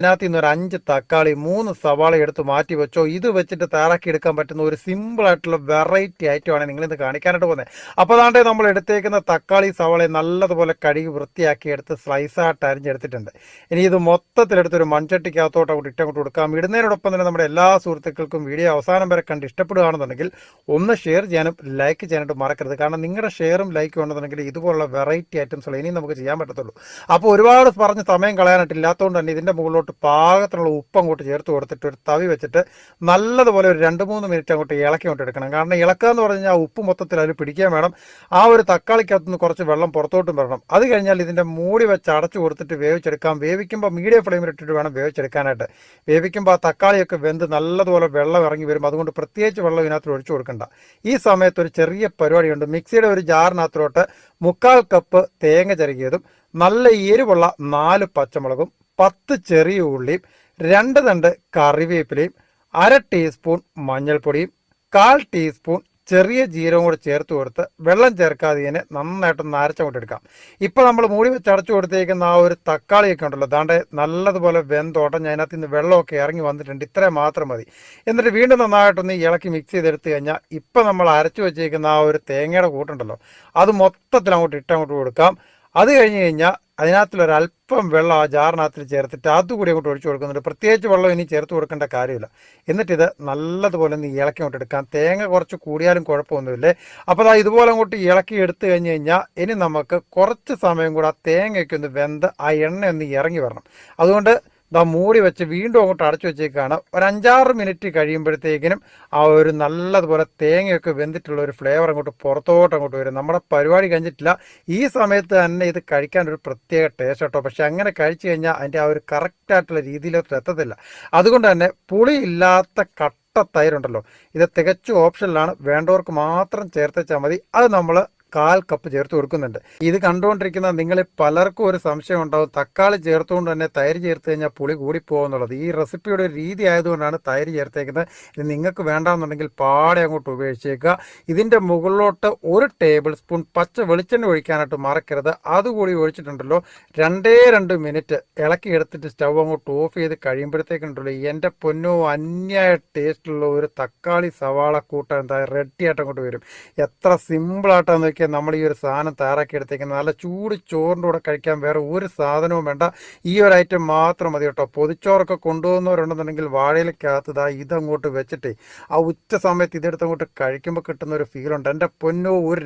ഇതിനകത്ത് നിന്ന് ഒരു അഞ്ച് തക്കാളി മൂന്ന് സവാള എടുത്ത് മാറ്റി വെച്ചോ. ഇത് വെച്ചിട്ട് തയ്യാറാക്കി എടുക്കാൻ പറ്റുന്ന ഒരു സിമ്പിൾ ആയിട്ടുള്ള വെറൈറ്റി ഐറ്റമാണ് നിങ്ങൾ ഇത് കാണിക്കാനായിട്ട് പോകുന്നത്. അപ്പോൾ അതാണ്ട് നമ്മൾ എടുത്തേക്കുന്ന തക്കാളി സവാള നല്ലതുപോലെ കഴുകി വൃത്തിയാക്കി എടുത്ത് സ്ലൈസായിട്ട് അരിഞ്ഞെടുത്തിട്ടുണ്ട്. ഇനി ഇത് മൊത്തത്തിലെടുത്ത് ഒരു മൺചട്ടിക്കകത്തോട്ട് അങ്ങോട്ട് ഇട്ടങ്ങോട്ട് കൊടുക്കാം. ഇടുന്നതിനോടൊപ്പം തന്നെ നമ്മുടെ എല്ലാ സുഹൃത്തുക്കൾക്കും വീഡിയോ അവസാനം വരെ കണ്ട് ഇഷ്ടപ്പെടുകയാണെന്നുണ്ടെങ്കിൽ ഒന്ന് ഷെയർ ചെയ്യാനും ലൈക്ക് ചെയ്യാനായിട്ട് മറക്കരുത്. കാരണം നിങ്ങളുടെ ഷെയറും ലൈക്കും ഉണ്ടെന്നുണ്ടെങ്കിൽ ഇതുപോലുള്ള വെറൈറ്റി ഐറ്റംസുകൾ ഇനി നമുക്ക് ചെയ്യാൻ പറ്റത്തുള്ളൂ. അപ്പോൾ ഒരുപാട് പറഞ്ഞ് സമയം കളയാനായിട്ട് ഇല്ലാത്തതുകൊണ്ട് തന്നെ ഇതിന്റെ മുകളിലോട്ട് പാകത്തിനുള്ള ഉപ്പ് അങ്ങോട്ട് ചേർത്ത് കൊടുത്തിട്ട് ഒരു തവി വെച്ചിട്ട് നല്ലതുപോലെ ഒരു രണ്ട് മൂന്ന് മിനിറ്റ് അങ്ങോട്ട് ഇളക്കി അങ്ങോട്ട് എടുക്കണം. കാരണം ഇളക്കുക എന്ന് പറഞ്ഞു ആ ഉപ്പ് മൊത്തത്തിൽ അതിൽ പിടിക്കാൻ വേണം. ആ ഒരു തക്കാളിക്കകത്തുനിന്ന് കുറച്ച് വെള്ളം പുറത്തോട്ടും വരണം. അത് കഴിഞ്ഞാൽ ഇതിന്റെ മൂടി വെച്ച് അടച്ചു കൊടുത്തിട്ട് വേവിച്ചെടുക്കാം. വേവിക്കുമ്പോൾ മീഡിയം ഫ്ലെയിമിൽ ഇട്ടിട്ട് വേണം വേവിച്ചെടുക്കാനായിട്ട്. വേവിക്കുമ്പോൾ ആ തക്കാളിയൊക്കെ വെന്ത് നല്ലതുപോലെ വെള്ളം ഇറങ്ങി വരും. അതുകൊണ്ട് പ്രത്യേകിച്ച് വെള്ളം ഇതിനകത്ത് ഒഴിച്ചു കൊടുക്കണ്ട. ഈ സമയത്ത് ഒരു ചെറിയ പരിപാടിയുണ്ട്. മിക്സിയുടെ ഒരു ജാറിനകത്തോട്ട് മുക്കാൽ കപ്പ് തേങ്ങ ചിരകിയതും നല്ല എരിവുള്ള നാല് പച്ചമുളകും പത്ത് ചെറിയ ഉള്ളിയും രണ്ട് തണ്ട് കറിവേപ്പിലയും അര ടീസ്പൂൺ മഞ്ഞൾപ്പൊടിയും കാൽ ടീസ്പൂൺ ചെറിയ ജീരകം കൂടെ ചേർത്ത് കൊടുത്ത് വെള്ളം ചേർക്കാതെ ഇതിനെ നന്നായിട്ടൊന്ന് അരച്ചങ്ങോട്ട് എടുക്കാം ഇപ്പോൾ നമ്മൾ മൂടി വെച്ച് അടച്ചു കൊടുത്തേക്കുന്ന ആ ഒരു തക്കാളിയൊക്കെ ഉണ്ടല്ലോ ദാണ്ടെ നല്ലതുപോലെ വെന്തോട്ടം ഞാൻ അതിനകത്ത് നിന്ന് വെള്ളമൊക്കെ ഇറങ്ങി വന്നിട്ടുണ്ട് ഇത്രയും മാത്രം മതി. എന്നിട്ട് വീണ്ടും നന്നായിട്ടൊന്ന് ഇളക്കി മിക്സ് ചെയ്തെടുത്ത് കഴിഞ്ഞാൽ ഇപ്പം നമ്മൾ അരച്ചു വെച്ചേക്കുന്ന ആ ഒരു തേങ്ങയുടെ കൂട്ടുണ്ടല്ലോ അത് മൊത്തത്തിൽ അങ്ങോട്ട് ഇട്ടങ്ങോട്ട് കൊടുക്കാം. അത് കഴിഞ്ഞ് കഴിഞ്ഞാൽ അതിനകത്തുള്ളൊരല്പം വെള്ളം ആ ജാറിനകത്തിൽ ചേർത്തിട്ട് അതുകൂടി അങ്ങോട്ട് ഒഴിച്ചു കൊടുക്കുന്നുണ്ട്. പ്രത്യേകിച്ച് വെള്ളം ഇനി ചേർത്ത് കൊടുക്കേണ്ട കാര്യമില്ല. എന്നിട്ടിത് നല്ലതുപോലെ ഒന്ന് ഇളക്കി അങ്ങോട്ട് എടുക്കാം. തേങ്ങ കുറച്ച് കൂടിയാലും കുഴപ്പമൊന്നുമില്ലേ? അപ്പോൾ ദാ ഇതുപോലെ അങ്ങോട്ട് ഇളക്കി എടുത്തു കഴിഞ്ഞ് കഴിഞ്ഞാൽ ഇനി നമുക്ക് കുറച്ച് സമയം കൂടെ ആ തേങ്ങയൊക്കെ ഒന്ന് വെന്ത് ആ എണ്ണ ഒന്ന് ഇറങ്ങി വരണം. അതുകൊണ്ട് ദാ മൂടി വെച്ച് വീണ്ടും അങ്ങോട്ട് അടച്ചു വെച്ചേക്കാണ്. ഒരു അഞ്ചാറ് മിനിറ്റ് കഴിയുമ്പോഴത്തേക്കിനും ആ ഒരു നല്ലതുപോലെ തേങ്ങയൊക്കെ വെന്തിട്ടുള്ള ഒരു ഫ്ലേവർ അങ്ങോട്ട് പുറത്തോട്ട് അങ്ങോട്ട് വരും. നമ്മുടെ പരിപാടി കഴിഞ്ഞിട്ടില്ല. ഈ സമയത്ത് തന്നെ ഇത് കഴിക്കാൻ ഒരു പ്രത്യേക ടേസ്റ്റ് കേട്ടോ പക്ഷെ അങ്ങനെ കഴിച്ചു കഴിഞ്ഞാൽ അതിന്റെ ആ ഒരു കറക്റ്റായിട്ടുള്ള രീതിയിലോട്ട് എത്തത്തില്ല. അതുകൊണ്ട് തന്നെ പുളിയില്ലാത്ത കട്ട തൈരുണ്ടല്ലോ. ഇത് തികച്ചും ഓപ്ഷനിലാണ് വേണ്ടവർക്ക് മാത്രം ചേർത്തച്ചാൽ മതി. അത് നമ്മൾ കാൽ കപ്പ് ചേർത്ത് കൊടുക്കുന്നുണ്ട്. ഇത് കണ്ടുകൊണ്ടിരിക്കുന്ന നിങ്ങളിൽ പലർക്കും ഒരു സംശയം ഉണ്ടാവും. തക്കാളി ചേർത്തുകൊണ്ട് തന്നെ തൈര് ചേർത്ത് കഴിഞ്ഞാൽ പുളി കൂടിപ്പോകുന്നുള്ളത് ഈ റെസിപ്പിയുടെ ഒരു രീതി ആയതുകൊണ്ടാണ് തൈര് ചേർത്തേക്കുന്നത്. ഇത് നിങ്ങൾക്ക് വേണ്ടാന്നുണ്ടെങ്കിൽ പാടെ അങ്ങോട്ട് ഉപേക്ഷിച്ചേക്കുക. ഇതിന്റെ മുകളിലോട്ട് ഒരു ടേബിൾ സ്പൂൺ പച്ച വെളിച്ചെണ്ണ ഒഴിക്കാനായിട്ട് മറക്കരുത്. അതുകൂടി ഒഴിച്ചിട്ടുണ്ടല്ലോ. രണ്ടേ രണ്ട് മിനിറ്റ് ഇളക്കി എടുത്തിട്ട് സ്റ്റവ് അങ്ങോട്ട് ഓഫ് ചെയ്ത് കഴിയുമ്പോഴത്തേക്കുണ്ടല്ലോ എന്റെ പൊന്നോ അന്യായ ടേസ്റ്റുള്ള ഒരു തക്കാളി സവാള കൂട്ടാൻ എന്താ റെഡി ആയിട്ട് അങ്ങോട്ട് വരും. എത്ര സിമ്പിളായിട്ടാന്ന് നോക്കിയാൽ നമ്മൾ ഈ ഒരു സാധനം തയ്യാറാക്കി എടുത്തേക്കുന്നത് നല്ല ചൂട് ചോറിന്റെ കൂടെ കഴിക്കാൻ വേറെ ഒരു സാധനവും വേണ്ട. ഈ ഒരു ഐറ്റം മാത്രം മതി കേട്ടോ. പൊതിച്ചോറൊക്കെ കൊണ്ടുപോകുന്നവരുണ്ടെന്നുണ്ടെങ്കിൽ വാഴയിലേക്കകത്ത് ഇതാ ഇതങ്ങോട്ട് വെച്ചിട്ട് ആ ഉച്ച സമയത്ത് ഇതെടുത്ത് അങ്ങോട്ട് കഴിക്കുമ്പോൾ കിട്ടുന്ന ഒരു ഫീലുണ്ട് എന്റെ പൊന്നോ ഒരു